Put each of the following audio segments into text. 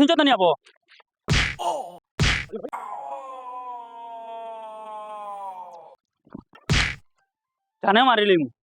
সিঞ্চত নিয়ে আবো জানে মারিলিম। রুক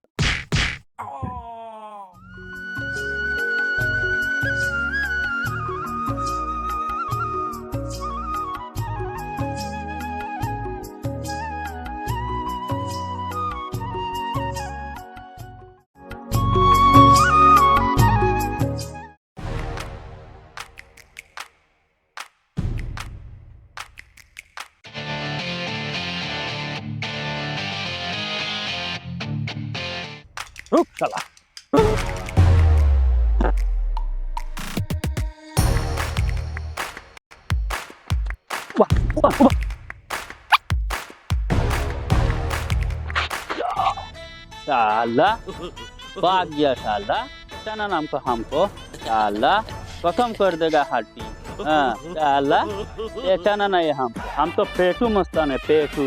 우와 शाला भाग गया शाला चना नाम को हमको, शाला कसम कर देगा हड्डी हाँ शाला, ये चना नहीं हम हम तो पेटू मस्तान है पेटू।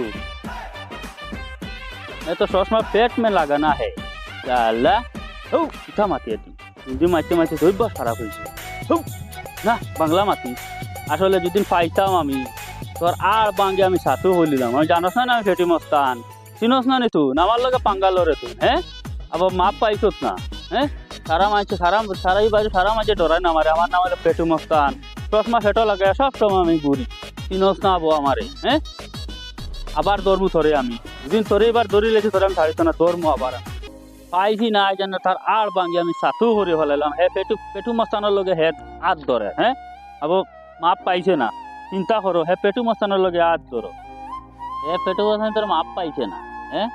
मैं तो सोच में पेट में लगाना है। शाला ओ इतना माती है तू। हिंदी माती माती तो बहुत खराब हुई ना, बंगला माती। আসলে যেদিন পাইতাম আমি, তোর আর বাঙ্গে আমি সাথেও বলিলাম। আমি জানোস না আমি ফেটি মস্তান? চিনোস না নি তুই আমার লগে পাঙ্গালোরে তুই হ্যাঁ? আবার মাপ পাইছত না হ্যাঁ? সারা মাইছে, সারা, সারাই বাজু সারা মাঝে ডরাই না আমারে আমার নাম পেটু মস্তান। চশমা ফেটো লাগে, সব সময় আমি ঘুরি। চিনোস না আবো আমারে হ্যাঁ? আবার দৌড়মু ধরে আমি। যেদিন তোরে এবার দৌড়ি লেছি তোরে আমি ছাড়িত না দৌড়মু আবার। পাইছি না যেন তার আর বাঙ্গি আমি সাথু করে ফেলাইলাম। হে পেটু পেটু মস্তানের লগে হে হাত ধরে হ্যাঁ? আবো মাপ পাইছে না। চিন্তা করো, হে পেটু মস্তানের লগে হাত ধরো হে পেটু মস্তান তোর মাপ পাইছে না হ্যাঁ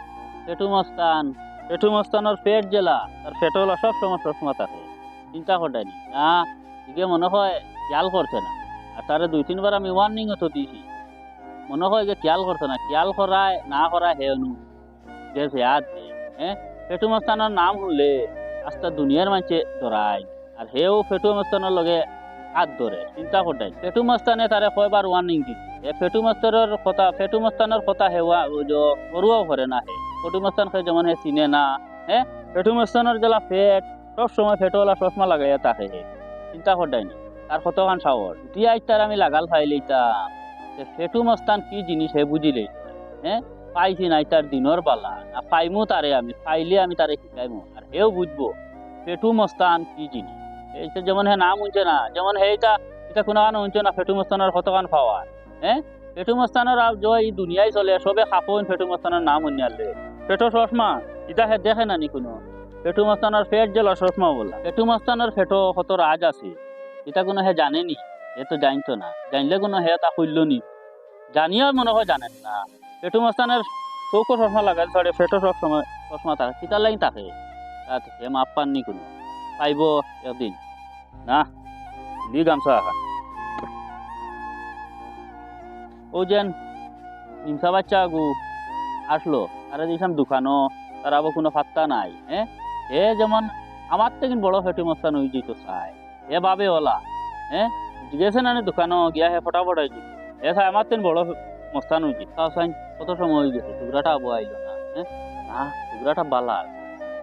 পেটু মস্তান, পেটু মস্তানের পেট জেলা তার পেটওয়ালা সব সময় চশমা থাকে চিন্তা করেনি না দিকে মনে হয়, খেয়াল করছে না। আর তারে দুই তিনবার আমি ওয়ার্নিংও তো দিয়েছি মনে হয় যে খেয়াল করছে না, খেয়াল করায় না করায় হে অনু যে হ্যাঁ পেটু মস্তানের নাম শুনলে আস্তা দুনিয়ার মাঝে ধরায় আর হেও পেটু মস্তানের লগে হাত ধরে, চিন্তা করতাই পেটু মস্তানে তারে কয়বার ওয়ার্নিং দিছে। এ পেটু মস্তানের কথা পেটু মস্তানের কথা হেওয়া করুয়াও করে না হে পেটু মস্তানকে যেমন হে চিনে না হ্যাঁ পেটু মস্তানের জেলা পেট সব সময় পেটওয়ালা চশমা লাগাইয়া থাকে হে। চিন্তা করতাই নি তার কতখান সাহস দিয়া তার আমি লাগাল ফাইলিতাম পেটু মস্তান কি জিনিস হে বুঝিলে হ্যাঁ পাইছি নাই তার দিনর বালা না, পাইমু তারে আমি পাইলে আমি তারে শিখাইমু আর হেও বুঝব পেটু মস্তান কি জিনিস এইটা যেমন হে নাম উনছে না, যেমন হে এটা এটা কোনো কান উনছে না পেটু মস্তানের কতখান পাওয়ার হ্যাঁ পেটু মস্তানের আর যে এই দুনিয়ায় চলে, সবে খাপন পেটু মস্তানের নাম উনিয়ালে পেটো চশমা এটা হে দেখে না নি কোনো? পেটু মস্তানের পেট জেলা চশমা বলা। পেটু মস্তানের ফেটো কত রাজ আছে? এটা কোনো হে জানেনি হে তো জানতো না। জানলে কোনো হে তা নি। জানিও মনে হয় জানেন না। পেটু মস্তানের চৌকো চশমা লাগাই পেটো সব সময় চশমা থাকে কিতার লাইন থাকে হে মাপ পাননি কোনো। পাইব একদিন না, দি গামছা আহা ও যেন হিংসা বাচ্চা আগু আসলো। আরে দিয়েছিলাম দোকানও তার আবার কোনো ফাত্তা নাই হ্যাঁ এ যেমন আমার থেকে বড় ফেটে মস্তান হয়ে যেত চাই এ বাবে ওলা হ্যাঁ জিজ্ঞেসে না দোকানও গিয়া হে ফটাফট হয়ে যেত এ চাই, আমার থেকে বড় মস্তান হয়ে যেত তাও চাই, কত সময় হয়ে গেছে, টুকরাটা আবু আইলো না হ্যাঁ না, টুকরাটা বালা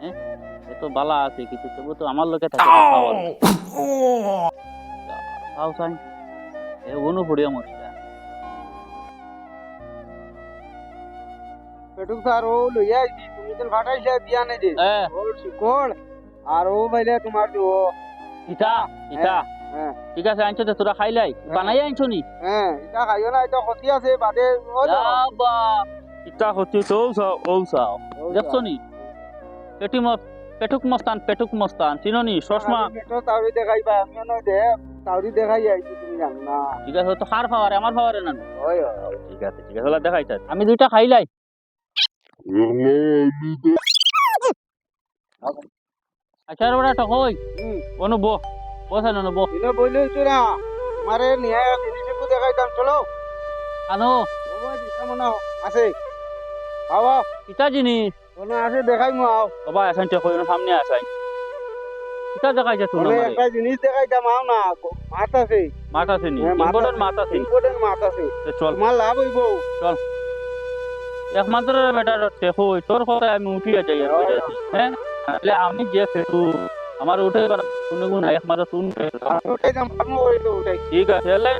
হ্যাঁ এ তো বালা আছে কিন্তু তবু তো আমার লোকে থাকে। এ অনু পড়িয়া মরিয়া পেটুক স্যার ও লইয়া আইছি তুমি তো ফাটাইছে বিয়া নে যে। ও শিকড় আর ও বাইলে তোমার যে ও। ইটা ইটা। হ্যাঁ ঠিক আছে আনছো তো তোরা খাইলাই বানাই আনছো নি? হ্যাঁ এটা খাইও না এটা ক্ষতি আছে বাদে ও যাও। বা ইটা হচ্ছে তো ও চাও। ও দেখছ নি? পেটি মত পেটুক মস্তান পেটুক মস্তান চিনো নি চশমা আমি তাওরি দেখাইবা আমিও নয় দে তাওরি দেখাই আইছি তুমি জানো না। ঠিক আছে তো খার খাওয়ারে আমার খাওয়ারে না? ওই। ঠিক আছে ঠিক আছে ওলা দেখাইতে আমি দুইটা খাইলাই আচ্ছা রে বড়া টকই হুম। অনু বো। বসে অনু বো। দিনে বইলে না। তোমারে নিয়ে জিনিসটুকু দেখাইতাম চলো। আনো। আছে। আও ইটা জিনিস। মনে আছে দেখাই মু আও। বাবা আসান চকই সামনে আসাই ইটা দেখাইছে তুই বলে আমারে একটা জিনিস দেখাইতাম আও না মাছ আছে। মাথা আছে নি? হ্যাঁ, মাথা- ইম্পর্টেন্ট মাথা আছে। ইম্পর্টেন্ট মাছ আছে। তো চল। তোমার লাভ হইব। একমাত্র বেটা দেখো তোর কথা আমি উঠিয়া যাই আর কইতাছি, হ্যাঁ তাহলে আমি যে ফেটু আমার উঠে শুনে গুণ এক মাত্র শুন আমি উঠে যাম আমি ওই তো উঠে। ঠিক আছে এলাই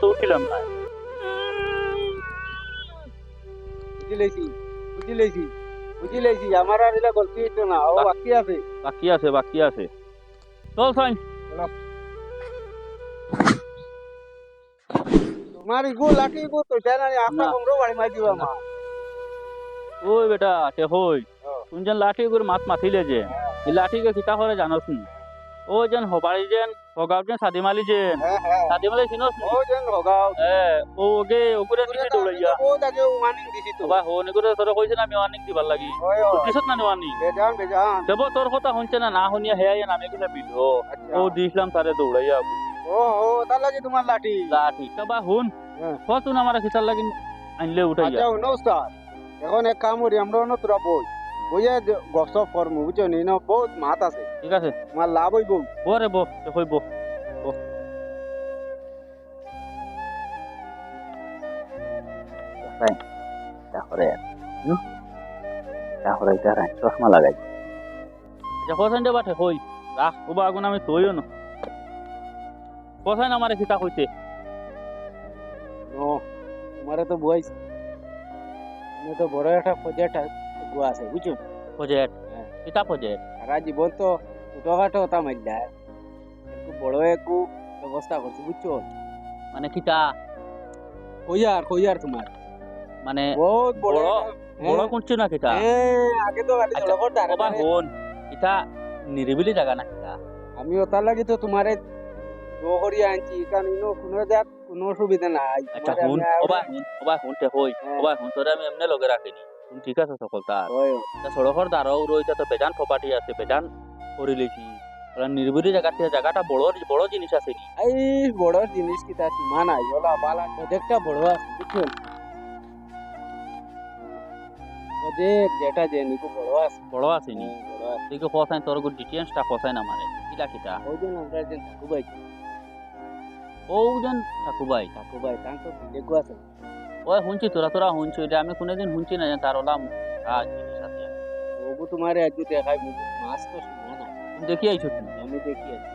তো উঠিলাম না বুঝি লেছি বুঝি লেছি। বুঝি আমার আর এটা গলতি হইতো না ও বাকি আছে। বাকি আছে বাকি আছে। চল সাইন। তোমার ইগো লাঠি ইগো তো জানা নি আপনার না। বাড়ি মাই দিবা মা। ওই বেটা তে হই। তুই যেন লাঠি করে মাছ মাতিলে যে। এই লাঠিকে কিতা করে জানোস ও যেন হবাড়ি যেন সাদি মালি যেন। হ্যাঁ হ্যাঁ। সাদি মালি চিনোস নি? ও যেন হগাও এ ও ওগে ওগুরে দিছি দৌড়াইয়া ও ওয়ার্নিং দিছি তো বা হো নিগুরে তোর কইছে না আমি ওয়ার্নিং দিবার লাগি। দিছত না ওয়ার্নিং বেজান বেজান। দেব তোর কথা শুনছে না না শুনিয়া হেয়া নামে কিনা আচ্ছা। ও দিছিলাম তারে দৌড়াইয়া ও ও তার লাগে তোমার লাঠি। লাঠি। বা হুন। কতুন আমার খিতার লাগি আনলে উঠাইয়া। আচ্ছা শুনো উস্তাদ এখন এক কাম করি আমরা না তোরা বই বইয়া গসপ করমু বুঝছ নি? না বহুত মাত আছে। ঠিক আছে? তোমার লাভ হইব। বো রে বো দেখই বো বো তারপরে তারপরে এটা চশমা লাগাই। কোথায় যাবা হই। রাখ ওবা আগুন আমি তৈও না। আমার তোমারে তো আমি তো বড় একটা প্রজেক্ট গুয়া আছে বুঝছ? প্রজেক্ট হ্যাঁ। কিতা প্রজেক্ট সারা জীবন তো ছোটখাটো ওটা মারলা একটু বড় একটু ব্যবস্থা করছি বুঝছ? মানে কিতা? কইয়ার কইয়ার তোমার। মানে বহুত বড় বড়- হ্যাঁ, করছ না কিতা? হ্যাঁ, আগে তো গাড়ি আচ্ছা, হন নিরিবিলি জায়গা না কিতা? আমি লাগি তো তোমারে করিয়া আনছি কারণ ইনো কোনো জাত কোনো অসুবিধা নাই। আচ্ছা হুন ওবা হুন ওবা হুনতে হই হ্যাঁ। ওবা হুন তোরে আমি এমনি লগে রাখিনি। ঠিক আছে সকল তার হয়, সড়কর দ্বারাও রয়েছে তো বেজান প্রপার্টি আছে বেজান করে লেছি ওরা নির্বিলি জায়গা থেকে জায়গাটা বড় বড় জিনিস আছে কি এই বড় জিনিস কি তার সীমা নাই ওলা বালা প্রজেক্টটা বড় আছে বুঝছ প্রজেক্ট যেটা যে নিকো বড় আছে বড় আছে নি হ্যাঁ, বড় আছে তুই ফসাই তোর গুড ডিটেলসটা ফসাই না মানে কিটা কিটা ওই জন্য আমরা যে ঠাকুবাই ও যেন ঠাকুবাই ঠাকুবাই তার তো বিলেগু আছে ওই শুনছি তোরা তোরা শুনছি এটা আমি কোনোদিন শুনছি না যে তার ওলাম আজ জিনিস আছে ওগু তোমারে আজ দেখাই মুগু মাছ তো সীমা নাই তুমি দেখি আইছো তুমি আমি দেখি আছি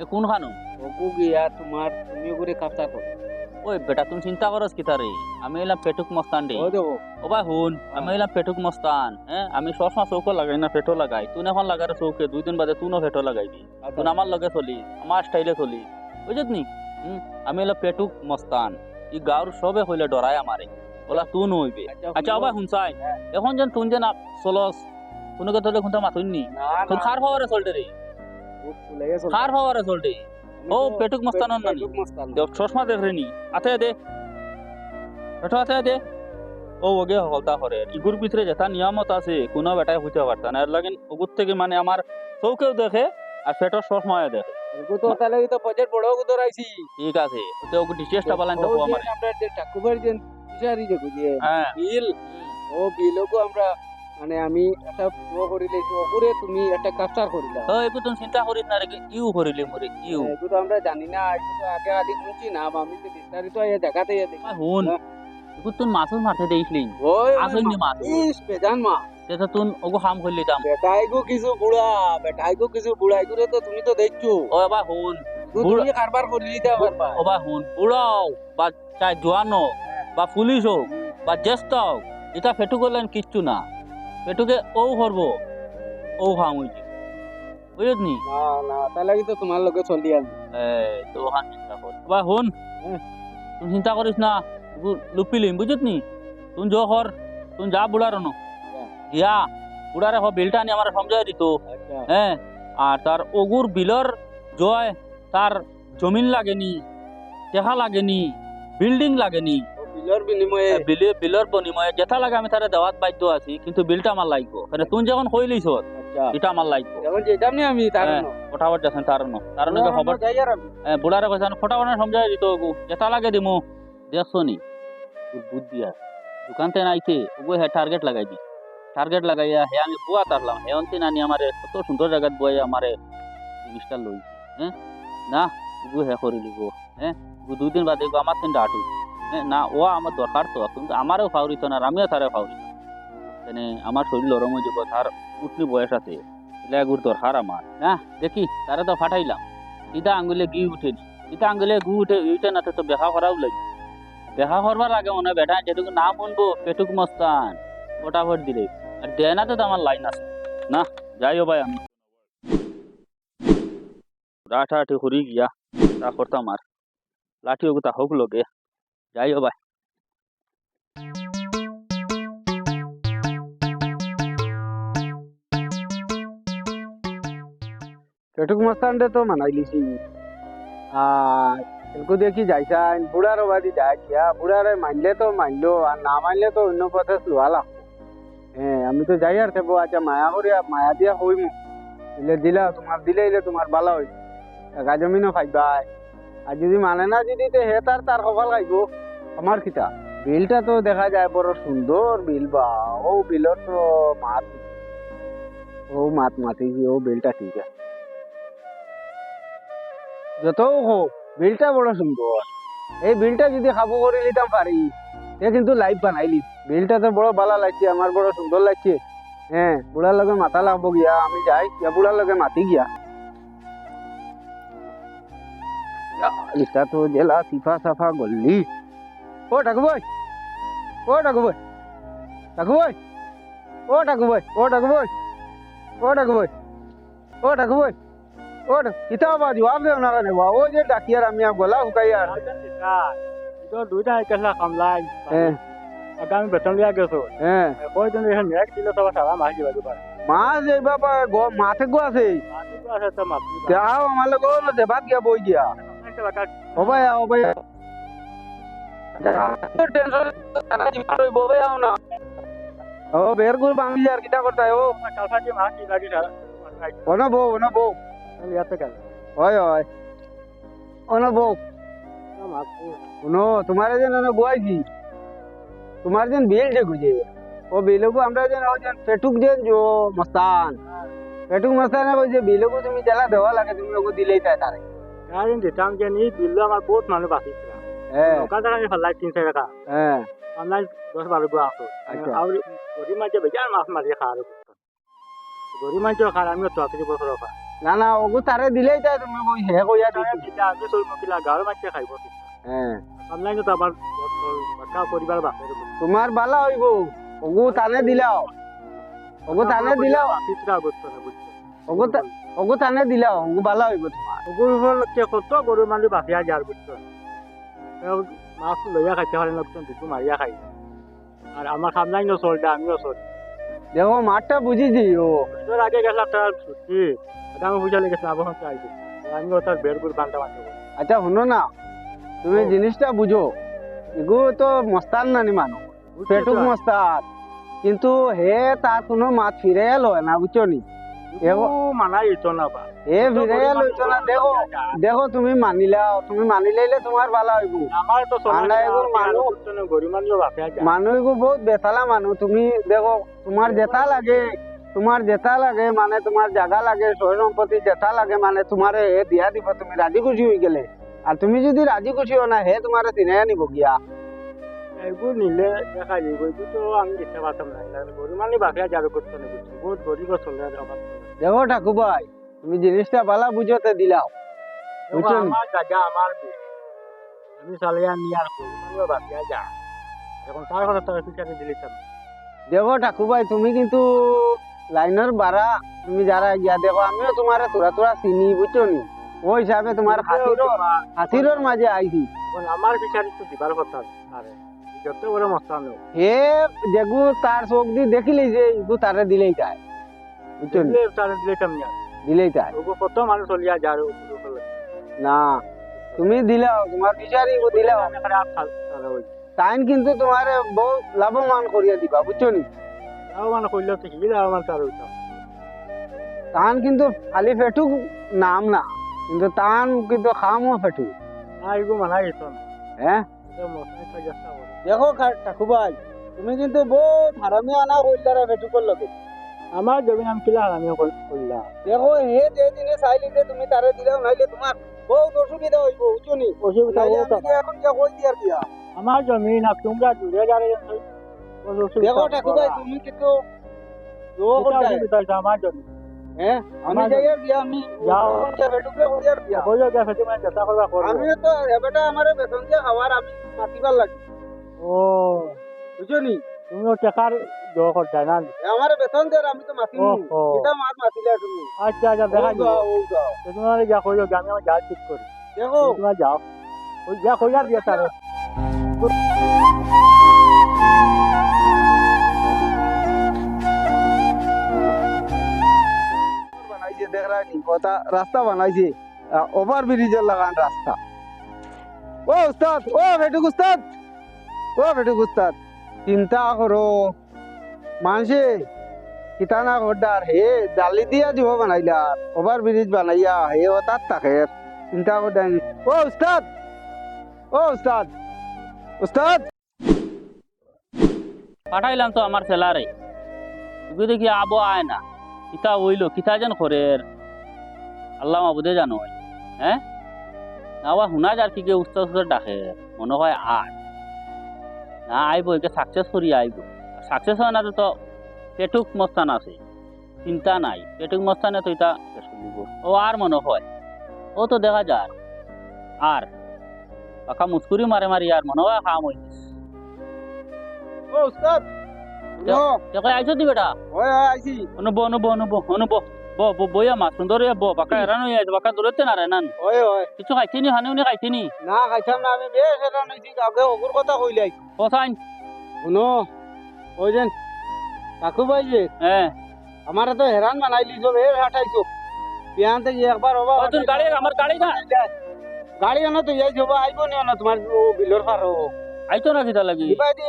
এ কোন খানো ওগু গিয়া তোমার তুমি করে কাপটা করো। ওই বেটা তুমি চিন্তা করস কিতা রে আমি এলাম পেটুক মস্তান রে। ও ভাই হুন আমি এলাম পেটুক মস্তান হ্যাঁ? আমি সবসময় চৌকো লাগাই না পেটো লাগাই। তুই এখন লাগার চৌকে দুই দিন বাদে তুইও পেটো লাগাইবি। তুই আমার লগে চলি আমার স্টাইলে চলি। বুঝত নি আমি এলাম পেটুক মস্তান। ই গাঁর সবে হইলে ডরাই আমারে। ওলা তুই নইবে। আচ্ছা ও ভাই শুনছাই এখন যেন তুই যেন চলস কোনোকে তোলে খুঁটা মাথুন নি। না তুই খার পাওয়ারে চলতে রে খার পাওয়ারে চলতে ও পেটুক মস্তান দেখ চশমা দেখ রে নি। আতে দে পেটো আতে দে ও ওগে হলতা করে। ইগুর ভিতরে যেটা নিয়ামত আছে কোনো বেটাই হইতে পারতা না। এর ওগুর থেকে মানে আমার চৌকেও দেখে আর পেটর চশমায় দেখে। তো তো ঠিক আছে। তো ওকে ডিটেলসটা বলেন তো আমার হ্যাঁ। বিল ও বিলকু আমরা মানে আমি এটা করি লেছি ওগুরে তুমি একটা কাপচার করিলা। তো একটু তুমি চিন্তা করিস না রে ইউ করিলে মরে ইউ? এগুলো তো আমরা জানি না এগুলো তো আগে আদি শুনছি না আমি তো বিস্তারিত এই জায়গাতে দেখি। হুন একটু তুই মাছুর মারতে দেখিলি ওই আসেন নি মাছ ইস বেজান মা। তো তুই ওগো হাম করলি দাম। বেটাইগো কিছু বুড়া বেটাইগো কিছু বুড়া এগুলো তো তুমি তো দেখছ। ও এবার হুন তুমি কারবার করলি দাও কারবার ও বা হুন বুড়াও বা চাই জোয়ান হোক বা পুলিশ হোক বা জ্যেষ্ঠ হোক এটা ফেটু করলেন কিচ্ছু না। ফেটুকে ও করব ও হাম হইছে বুঝলি নি? না না তাহলে কি তো তোমার লগে চলি আমি এই তো ওখান চিন্তা কর। বা হুন। তুই চিন্তা করিস না লুপিলিম বুঝত নি? তুই যো কর তুই যা বুড়ার ন হ্যাঁ। গিয়া বুড়ারে হ বিলটা নি আমার সমঝাই দিত। আচ্ছা। হ্যাঁ আর তার অগুর বিলর জয় তার জমিন লাগেনি টেকা লাগেনি বিল্ডিং লাগেনি। বিলর বিনিময়ে বিলে বিলর বিনিময়ে যেটা লাগে আমি তারা দেওয়াত বাধ্য আছি কিন্তু বিলটা আমার লাগবো মানে তুই যখন কইলিস আচ্ছা এটা আমার লাগবো যেমন যেটা নি আমি তার হ্যাঁ, ফটাফট যাচ্ছেন তার ন তার নাকি খবর যাই আর আমি এ, বুড়ারে কইছে ফটাফট সমঝাই দিত ওগু যেটা লাগে দিমু দেখছ নি তোর বুদ্ধি আছে দোকানতে নাইতে ওগু হে টার্গেট লাগাই দি টার্গেট লাগাইয়া হে আমি বুয়া তারলাম হে অন্তি নানি আমারে কত সুন্দর জায়গাত বুয়াই আমারে জিনিসটা লই হ্যাঁ না ওগু হে করে লিব হ্যাঁ ওগু দুই দিন বাদে ওগু আমার তিন ডাটু হ্যাঁ না, ও আমার দরকার তো, কিন্তু আমারও ফাউরিত না আমিও তারে ফাউরিত মানে আমার শরীর নরম হয়ে যাব, তার উঠলি বয়স আছে এলে এগুর দরকার আমার, না? দেখি, তারা তো ফাটাইলাম। সিধা আঙ্গুলে গি উঠেনি সিধা আঙ্গুলে গু উঠে উঠে না তো দেখা করাও লাগে। দেখা করবার আগে মনে হয়, বেটা, যেটুকু না বনবো, পেটুক মস্তান, ফটাফট দিলে। আর দেনাতে তো আমার লাইন আছে। না যাইও ভাই, আমি রাঠাটি হরি গিয়া, তা করতাম আর। লাঠি ওগুতা হোক লগে। যাইও ভাই পেটুক মস্তানটা তো মানাই লিছি। আর এলকু দেখি যাইছান বুড়ার বাড়ি যাই গিয়া বুড়ারে মানলে তো মানলো আর না মানলে তো অন্য পথে লাগবো হ্যাঁ আমি তো যাই আর থাকব আচ্ছা মায়া করে মায়া দিয়া হইম। দিলে দিলা, তোমার দিলে ইলে তোমার ভালো হই একা জমিনও খাইবাই আর যদি মানে না, যদি তে হে তার তার কপাল খাইব। আমার খিতা। বিলটা তো দেখা যায় বড় সুন্দর বিল, বা ও বিলর তো মাত ও মাত মাতিছি ও বিলটা ঠিক আছে। যত হোক, বিলটা বড় সুন্দর। এই বিলটা যদি খাব করে নিতাম পারি সে কিন্তু লাইফ বানাইলি। বিলটা তো বড় ভালো লাগছে, আমার বড় সুন্দর লাগছে। হ্যাঁ বুড়ার লগে মাথা লাগবো গিয়া, আমি যাই গিয়া, বুড়ার লগে মাতি গিয়া। এটা তো জেলা সিফা সাফা গল্লি। ও ঠাকু ভাই ও ঠাকু ভাই ঠাকু ভাই ও ঠাকু ভাই ও ঠাকু ভাই ও ঠাকু ভাই ও ঠাকু ভাই ও কিতা বাজু জবাব দেও না রে বাবা ও যে ডাকিয়ার আমি আর গলা হুকাই আর itu duita ikaslah kamlai হ্যাঁ agami beton liya geso হ্যাঁ koi tu ni nek kilo sawa sawa mah jiba jiba মাছ এই বাবা গো মাছে গো আছে mati tu asa sama যাও আমার লোক দেবাত গিয়া বই গিয়া kita bakat ও ভাই ও ভাই ও বের গুল বাঙি আর কিটা করতাই ও kalfa ji mah ji lagi dah অন বউ অন বউ lihat tu kan হয় হয় অন বউ sama aku শুনো তোমার যেন অন বুয়াইছি তোমার যেন বিল যে গুজে ও বিলকু আমরা যেন ও যেন পেটুক যেন জো মস্তান পেটুক মস্তানে কইছে বিলকু তুমি জেলা দেওয়া লাগে তুমি ওকে দিলেই তাই তারে kain di tam je ni bilu amar বহুত মানুষ বাকি হ্যাঁ। টাকা। হ্যাঁ। আমরা দশ বারো গো আসো আচ্ছা। আর গরিব মানুষ বেজার মাছ মারিয়ে খাওয়ার গরিব মানুষ খাওয়ার আমিও চুয়াত্তর বছর খাওয়া না না ওগু তারে দিলেই তাই তুমি কই হে কইয়া দিছি আমি খাইব হ্যাঁ। বাচ্চা তোমার বালা হইব ওগু তানে দিলাও ওগু তানে দিলাও না ওগু ওগু তানে দিলাও ওগু বালা হইব তোমার গরু হলকে কত গরু মানুষ বাপিয়া যার তেওঁ মাছ লইয়া খাইতে পারে না বুঝতো দুটো মারিয়া খাই আর আমার সামলাই নচলটা আমিও চল দেখো মাঠটা বুঝিছি ও তোর আগে গেছিলাম তার ছুটি এটা আমি বুঝা লেগেছে আবহাওয়া চাইছি আমিও তার বের করে বান্ধা বান্ধব আচ্ছা শুনো না তুমি জিনিসটা বুঝো এগু তো মস্তান নানি মানুষ পেটুক মস্তান কিন্তু হে তার কোনো মাছ ফিরে লয় না বুঝছ নি দেখো। দেখো। তুমি মানিলাও তুমি মানি লইলে তোমার ভালো হইব মানুষ। বহুত বেতালা মানুষ তুমি দেখো তোমার জেতা লাগে তোমার জেতা লাগে মানে তোমার জায়গা লাগে সয় সম্পত্তি জেতা লাগে মানে তোমার হে দিয়া দিব তুমি রাজি খুশি হয়ে গেলে। আর তুমি যদি রাজি খুশি হো না হে তোমার চিনে আনিব গিয়া। এইবোৰ নিলে দেখা যাব এইটোতো আমি দেখতে পাতাম নাই। গরিব মানুষ বাপিয়া যার করতে না বহুত গরিব চলে দেখো ঠাকুর ভাই তুমি জিনিসটা ভালো বুঝতে দিলাও। বুঝছ? আমার জায়গা আমার বিল। আমি চালিয়ে নিয়ে আর গরিব মানুষ যা। এখন তার কথা তার পিছনে দিলিতাম দেখো ঠাকুর ভাই তুমি কিন্তু লাইনের বাড়া তুমি যারা গিয়া দেখো আমিও তোমার তোরা তোরা চিনি বুঝছ নি? ওই হিসাবে তোমার হাতিরও হাতিরোর মাঝে আইছি। আমার পিছনে তো দিবার কথা আরে যত বড় মস্তান হে যেগু তার চোখ দি দেখিলেই যে ইগু তারে দিলেই যায় বুঝছ নি? দিলে তার দিলিতাম না দিলেই যায় ওগো কত মানুষ চলিয়া যার না তুমি দিলাও তোমার বিচারি ইগু দিলাও। তাইন কিন্তু তোমার বহুত লাভবান করিয়া দিবা বুঝছ নি তাও মানে করলে তো হিলে আমার তার হইতাম তান কিন্তু খালি ফেটুক নাম না কিন্তু তান কিন্তু খামও ফেটুক না এগো মানা গেত না হ্যাঁ এটা মশাই খাই যাচ্ছে আমার দেখো ঠাকুর ভাই তুমি কিন্তু বহুত হারামি আনা কইলারা ফেটুকর লগে আমার জমি নাম কিলা আমি করলাম দেখো হে যে দিনে চাইলি যে তুমি তারে দিলাও নাইলে তোমার বহুত অসুবিধা হইব বুঝছ নি অসুবিধা আমি এখন যা কই দিয়ার দিয়া। আমার জমি না তোমরা দূরে যারে দেখো ঠাকুর ভাই তুমি কিন্তু আমার জমি হ্যাঁ আমি আমি যাও। বেটুকে যাবে মানে চেষ্টা করবা করব আমি তো এবারে আমার বেতন দিয়ে খাওয়ার আমি মাতিবার লাগি। ও বুঝছ নি তুমিও টেকার জোর করতে না। আমার বেতন দিয়ে আমি তো মাতি ও, ও। এটা মাত মাতিলে তুমি। আচ্ছা আচ্ছা দেখা যাও, তোমার যা কইও আমি আমার যা ঠিক করি। দেখো। তোমরা যাও। ওই যা কইয়া দিয়ে তারে। বানাইছে দেখ কথা রাস্তা বানাইছে। ওভার ব্রিজের লাগান রাস্তা। ও উস্তাদ ও বেটুক উস্তাদ। ও বেটুক উস্তাদ চিন্তা করো। মানুষে কিতানা ঘরদার হে জালি দিয়া দিব বানাইলার ওভার ব্রিজ বানাইয়া, হে ও তার থাকে। চিন্তা করদার ও উস্তাদ ও উস্তাদ উস্তাদ পাঠাইলাম তো আমার সেলারে তুই দেখি আবো আয় না। কিতা হইল, কিতা যেন করে আল্লাহ মাবুদে জানো। হ্যাঁ নাওয়া শুনা যার কি কে উস্তাদ ডাকে মনে হয় আর না আইব, একে সাকসেস করি আইব। সাকসেস হয় না তো পেটুক মস্তান আছে চিন্তা নাই পেটুক মস্তানে তো এটা ও আর মনে হয় ও তো দেখা যার আর পাকা মুস্কুরি মারে মারি আর মনে হয় কাম হই ও উস্তাদ দেখো আইছো দি বেটা? ওই ওই আইছি। অনুব অনুব অনুব অনুব ব ব বইয়া মা সুন্দর ব বাকা এরান আছে বাকা দূরতে না রে নান ওই ওই কিছু হানি উনি খাইছিনি? না খাইছাম না আমি বেশ কথা কইলাই পসাইন শুনো। ওই যেন কাকু ভাই যে হ্যাঁ। আমার তো হেরান বানাই লিছো বে হাঁটাইছো বিয়ান থেকে একবার হবা ও তোর গাড়ি আমার গাড়ি না? গাড়ি আনো তো যাই যাব আইব নি না তোমার ও বিলর পার হব। আইতো না কিতা লাগি? ইবাই দি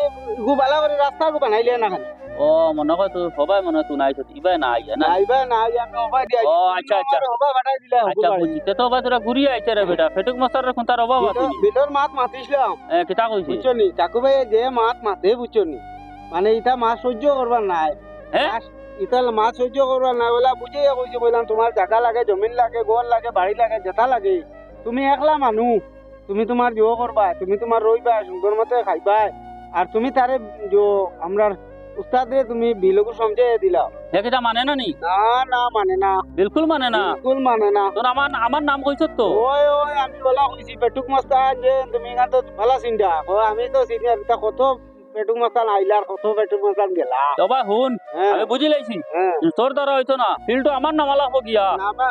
গু বালা করে রাস্তা গু বানাইলে না খান ও মনে কয় তো সবাই মনে তুই নাইছো ইবাই না আইয়া না? আইবা না আই আমি হবা দি ও, আচ্ছা, আচ্ছা। হবা বাটাই দিলে আচ্ছা বুঝছি তে তো বা তোরা ঘুরিয়ে আইছে রে বেটা ফেটুক মস্তার রে কোন তার অভাব আছে বিলর মাত মাতিছিলাম। এ কিতা কইছি বুঝছ নি কাকু ভাই যে মাত মাতে বুঝছ নি মানে ইটা মাছ সহ্য করবার নাই। হ্যাঁ? মাছ- সহ্য করবার নাই বলা বুঝে কইছে বললাম তোমার জায়গা লাগে জমিন লাগে ঘর লাগে বাড়ি লাগে যেটা লাগে তুমি একলা মানুষ তুমি তোমার জিও করবা তুমি তোমার রইবা সুন্দর মতে খাইবা আর তুমি তারে যে আমরা উস্তাদে তুমি বিলকু সমঝে দিলা। কিতা মানে না নি? না না মানে না। বিলকুল মানে না? বিলকুল মানে না। তোর আমার আমার নাম কইছ তো। ওই ওই আমি বলা কইছি পেটুক মস্তান যে তুমি গান তো ভালো চিন্তা। ও আমি তো এটা কত পেটুক মস্তান আইলার কত পেটুক মস্তান গেলা। তবা হুন আমি বুঝি লাইছি। তোর দ্বারা হইতো না ফিল্ড আমার নামালা হো গিয়া। না না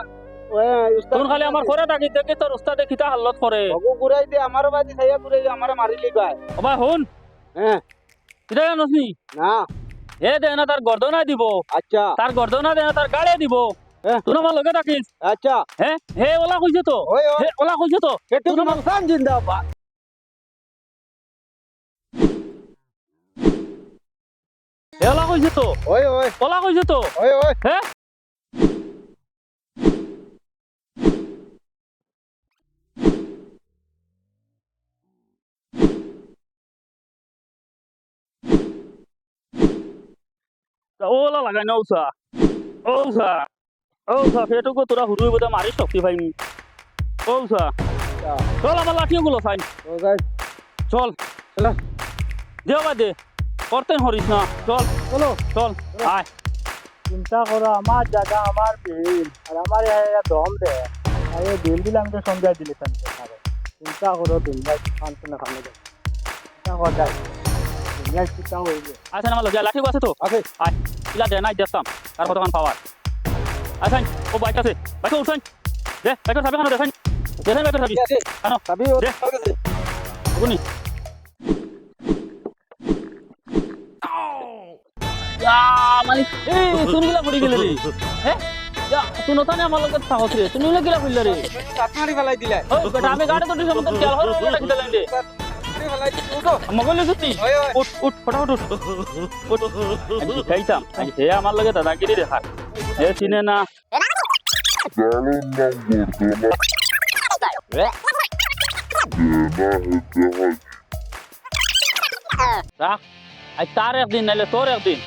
ওই উস্তাদ তুই খালি আমার করে থাকি দেখে তোর উস্তাদে কিতা হাল্লত করে বাবু ঘুরাই দে আমার বাদি খাইয়া ঘুরাই আমার মারি লিবাই ওবা হুন হ্যাঁ কিতা জানোস নি। হে দে না তার গর্দনা দিব। আচ্ছা। তার গর্দনা দে না তার গাড়ি দিব। তুই আমার লগে থাকিস আচ্ছা। হ্যাঁ হে ওলা কইছে তো। ওলা কইছে তো। মস্তান জিন্দাবাদ। ওলা কইছে তো? ওই ওই। ওলা কইছে তো? ওই ওই। হ্যাঁ ওলা লাগাই না ওসা ওসা ওসা ফেটুকো তোরা হুরুই বোধ মারি শক্তি পাইনি ওসা চল আমার লাঠিগুলো ফাইন চল। চলো। দে বাদ দে করতেন হরিস না। চল চলো চল আয়। চিন্তা করো আমার জায়গা আমার বিল আর আমার দম দে। আর এই বিল দিলে আমি তো সন্ধ্যা দিলে চিন্তা করো দুনিয়া শান্ত না চিন্তা কর যাই। চিন্তা হইবে আচ্ছা আমার লগে লাঠি আছে তো? আছে। আয়। ইলা দে নাই দেখতাম। তার কতক্ষণ পাওয়ার। আচ্ছা ও বাইক আছে। বাইক উঠান দে বাইকের সাবি খানো দেখান দেখান বাইকের সাবি আনো। সবই ওর। কাছে শুনি মালিক এই তুমি গিলা পড়ি গেলে রে। হ্যাঁ যা তুই নতানে আমার লগে সাহস রে? তুমি গিলা পড়লে রে? কাটমারি ফেলাই দিলে ওই বেটা আমি গাড়ি তো দিলাম তো তেল হরে বেটা কিতা লাগে কাটমারি ফেলাই দিলে উঠো মগল ওই উঠ উঠ ফটাফট উঠ। উঠ। খাইতাম হে আমার লগে দাদাগিরি দেখা। হে চিনে না? রাখ আজ তার একদিন নাইলে তোর একদিন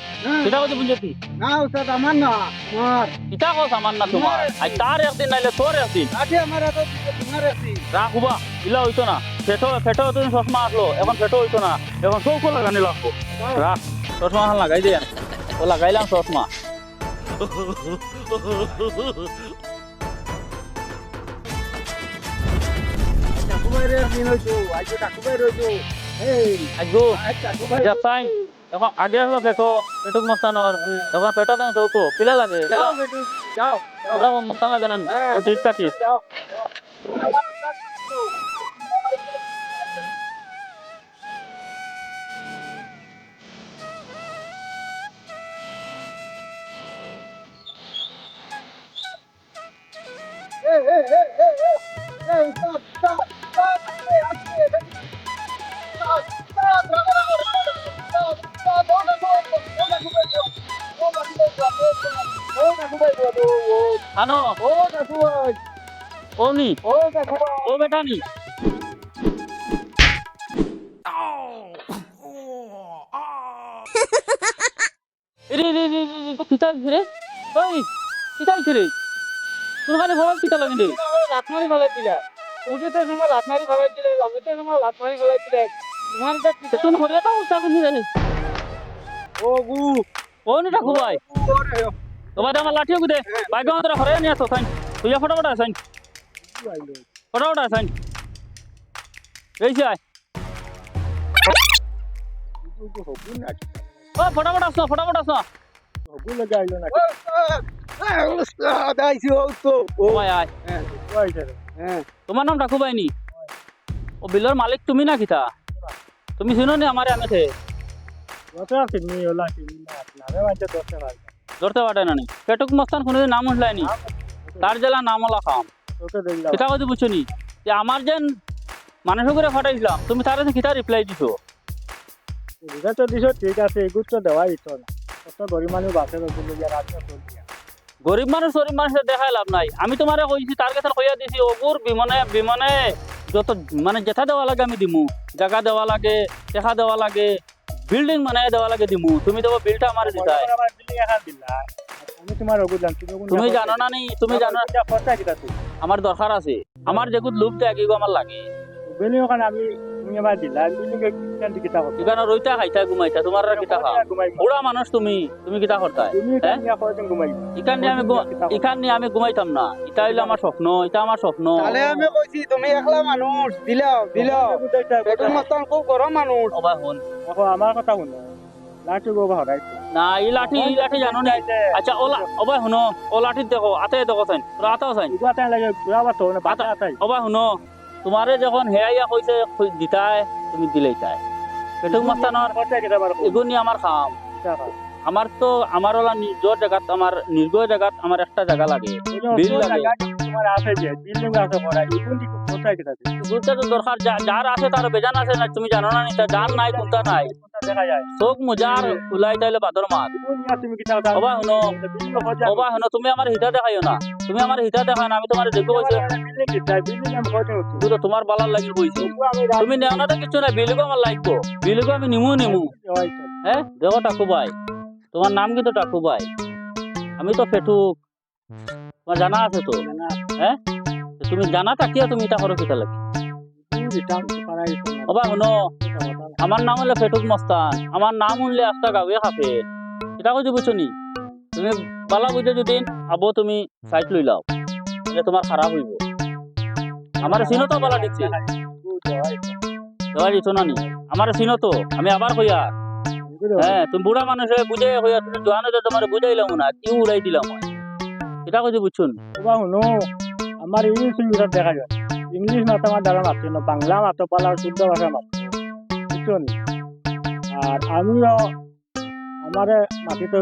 কিতা কথা বুঝছি না উস্তাদ আমার না আমার। কিতা কথা আমার না তোমার? আজ তার একদিন নাইলে তোর একদিন আছে আমার হাতে তোমার আছে। রাখ উবা ইলা হইতো না। ফেটো ফেটো তুমি চশমা আসলো এখন ফেটো হইতো না। এখন চৌকো লাগানি লাগবো। রাখ চশমা হাল লাগাই দিয়ে ও লাগাইলাম চশমা। ঠাকুমাইরে দিন হইতো আজ ঠাকুমাই রইতো আগো যাতাই এখন আগে হলো দেখো পেটুক মস্তানোর। এখন পেটা দেন তো পিলা লাগে। যাও ওরা মস্তান লাগে না ঠিক থাকিস ও বেটা নি রে রে রে রে কিতা রে ওই কিতা রে তোর কানে ভয় কিতা লাগে রে লাতমারি লাতমারি ফেলাই দিলে লবিতে সময় লাতমারি তোমার তুই ঘরে তো উঠা কোনি রে ও গু, ও নি টাকু ভাই তোমার আমার লাঠিও গুদে বাইক তোরা ঘরে নিয়ে আসো ফটোফট আসাইন এই যাই ও, ফটোফট আয়। তোমার নাম ডাকু ভাই নি ও বিলর মালিক তুমি না কিতা? তুমি শুনো নি আমার আমি ধরতে পারে না পেটুক মস্তান কোনোদিন নাম উঠলাই নি। তার জেলা নাম ওলা খাম। কিতা কথা বুঝছ নি? যে আমার যেন মানুষ করে ফাটাইছিলাম তুমি তার কিতা রিপ্লাই দিছো? তো দিছ ঠিক আছে এগুলো তো দেওয়াই না। কত গরিব মানুষ বাসে চলছে। গরিব মানুষ গরিব মানুষের দেখাই লাভ নাই। আমি তোমারে কইছি তার কাছে কইয়া দিছি ওগুর বিমানে বিমানে যত মানে যেথা দেওয়া লাগে আমি দিমু। জায়গা দেওয়া লাগে দেখা দেওয়া লাগে বিল্ডিং বানাই দেওয়া লাগে দিমু। তুমি দেবো বিলটা আমার দিতাই আমি তোমার ওগুলো জান তুমি জানো না নি? তুমি জানো না? কথা কিটা তুই আমার দরকার আছে। আমার দেয় আমার লাগে। ওখানে আমি তুমি আমার দিলা বিল্ডিং কেন কিটা করতে এখানে রইতা খাইতা ঘুমাইতা তোমার আর কিতা খাও। ঘুমাই বুড়া মানুষ তুমি তুমি কিতা করতাই তুমি? কেন ঘুমাই ইখান আমি ইখান নিয়ে আমি ঘুমাইতাম না। এটা হইল আমার স্বপ্ন এটা আমার স্বপ্ন। তাহলে আমি কইছি তুমি একলা মানুষ দিলাও দিলাও। পেটুর মতন খুব গরম মানুষ অবাই হন আমার কথা শুনো। লাঠি গো হরাইছো না এই লাঠি এই লাঠি জানো না আচ্ছা ওলা শুনো ও লাঠি দেখো আতে দেখো চাইন ইগুলা টাইম লাগে ঘুরা বাতো না বাতা আতাই। শুনো তোমারে যখন কইছে দিতাই তুমি দিলেই তাই। পেটুক মাস্তানোর এগুনি আমার খাম। আমার তো আমার ওলা নিজর জায়গাত আমার নির্গয় জায়গাত আমার একটা জায়গা লাগে। বিল লাগে। তোমার আছে যে বিল্ডিং আছে করা ইগুন দিকে কথা কিটা বুঝতে তো দরকার যার আছে তার বেজান আছে না তুমি জানো না নিতা যার নাই কোনটা নাই? দেখা যায়। চোখ মুজার উলাই তাইলে বাদর মাত তুমি কিটা কথা অবা শুনো বিল্ডিং কথা অবা শুনো তুমি আমার হিতা দেখাইও না তুমি আমার হিতা দেখাই না আমি তোমার দেখব কইছে বিল্ডিং কিটা বিল্ডিং আমি কথা হচ্ছে তুই তো তোমার বালার লাগি কইছি তুমি নেও না কিছু না বিলুগো আমার লাগবো। বিলুগো আমি নিমু নিমু। হ্যাঁ? দেখো টাকু ভাই তোমার নাম কিন্তু টাকু ভাই আমি তো ফেটুক। তোমার জানা আছে তো? হ্যাঁ? তুমি জানা থাকিয়া তুমি এটা করো কিতা লাগে? অবা শুনো, আমার নাম হলো ফেটুক মস্তান। আমার নাম শুনলে আস্তা গাঁৱে খাপে। এটা কইছো বুঝছ নি? তুমি বালা বুঝে যদি আবো তুমি সাইট লই লাও, তাহলে তোমার খারাপ হইব। আমার চিনো তো বালা দিচ্ছি দেওয়া দিত না নি? আমার চিনো তো, আমি আবার কইয়া। হ্যাঁ তুমি বুড়া মানুষ হয়ে বুঝে কইয়া তুমি জোয়ানে তোমার বুঝাইলাম না কি উড়াই দিলাম এটা কইছো বুঝছুন শুনো আমার ইংলিশ সুবিধা দেখা যায় ইংলিশ মাতো আমার দ্বারা মাত্র না বাংলা মাতো পালা শুদ্ধ ভাষা মাত্র বুঝছ নি আর আমিও আমার মাটি তো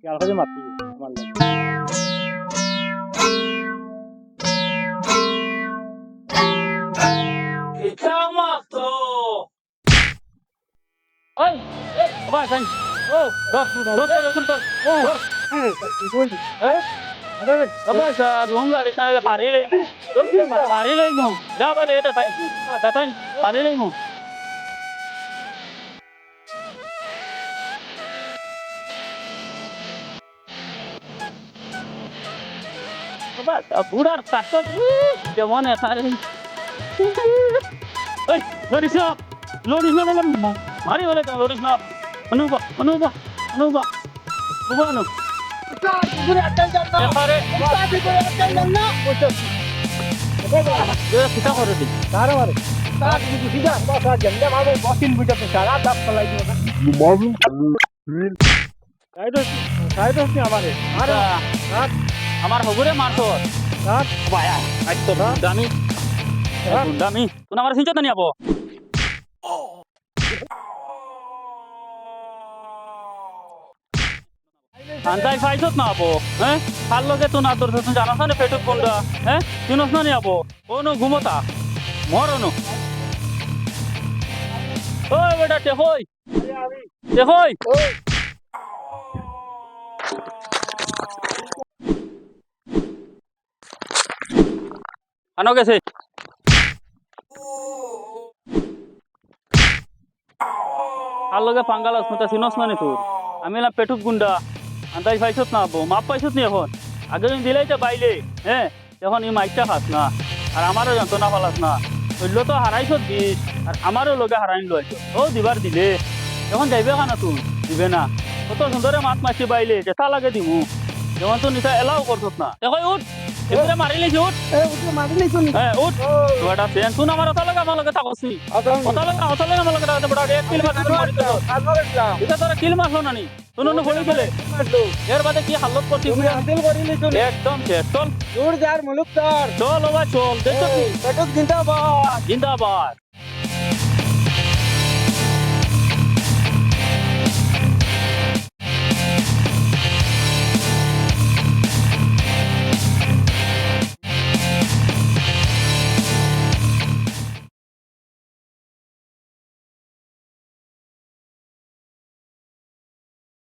খেয়াল করে মাতি আমার এটা মাতো ওই ও দস দস দস দস ও Pari le. Pari le mo. Dapat ito tayo. Tatay, pari le mo. Eh. Mari wala ka lori na. Ano ba? Ano ba? Ano ba? Ano ba ano? আমারে আচ্ছা, হবুরে মারছ রাত ভায়া আজ তো দামি হ্যাঁ। দামি তুই নি আবো আন্দাই ফাইছত না আবো হ্যাঁ? কার লগে তো না তোর তুই জানাস না পেটুক কোনটা হ্যাঁ? চিনস না নি আবো কোনো ঘুমতা, মরনো। ওই বেটা টে হই টে হই আনো গেছে। আর লগে পাঙ্গাল আসমতা চিনস না নি তোর? আমি এলাম পেটুক গুন্ডা। আন্দাজ পাইছ না বউ, মাপ পাইছত নি এখন? আগে তুমি দিলাই তো বাইলে হ্যাঁ এখন ই মাইকটা খাস না, আর আমারও যন্ত্রণা পালাস না। শৈল্য তো হারাইছত দিস, আর আমারও লগে হারাইন লাইছ ও, দিবার দিলে। এখন যাইবে কানা তুই দিবে না। কত সুন্দরে মাত মাছি বাইলে যেটা লাগে দিমু। যেমন তো নিশা এলাও করছত না। এখন উঠ! এবারে মারি লিছি উঠ। হ্যাঁ উঠ সেন তুই আমার কথা লাগে আমার লগে থাকছি কথা লাগে কথা লাগে আমার লগে থাকতে বড় এক কিল মাছ মারি তো এটা তোরা কিল মাছ নানি। তুই নুন বলি ফেলে। এর বাদে কি হালত করছিস একদম শেষ। চল। চল ওবা চল। দেখছ কি? জিন্দাবাদ।